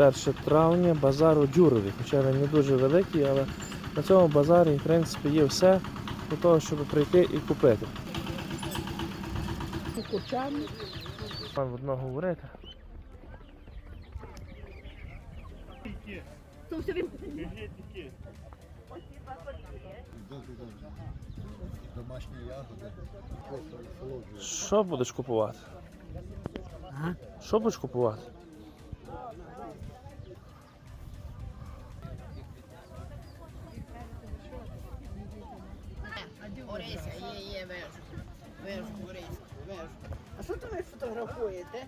21 травня, базар у Дюрові. Хоча він не дуже великий, але на цьому базарі, в принципі, є все для того, щоб прийти і купити. Курчами. Вам одно говорити. Домашні ягоди. Що будеш купувати? Що будеш купувати? Вежу. Вежу, Орися, вежу. А що то ви фотографуєте?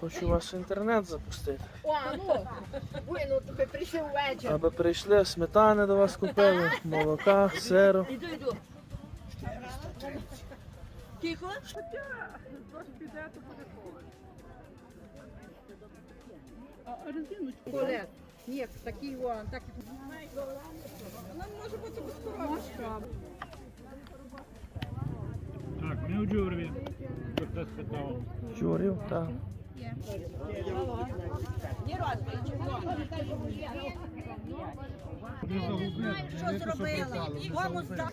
Хочу вас інтернет запустити. О, ну, ви, ну, то прийшов вечір. Аби прийшли, сметани до вас купили, молока, сиру. Іду, йду. Тихо. Колет. Ні, такий вон, так. Так, ми у Джурві. Хто спитав? Чурів, так. Що зробила? Кому здав?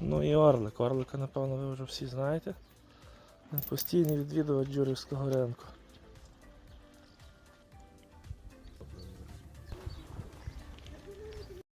Ну і Орлик. Орлика, напевно, ви вже всі знаєте. Він постійний відвідувач Джурівського ринку.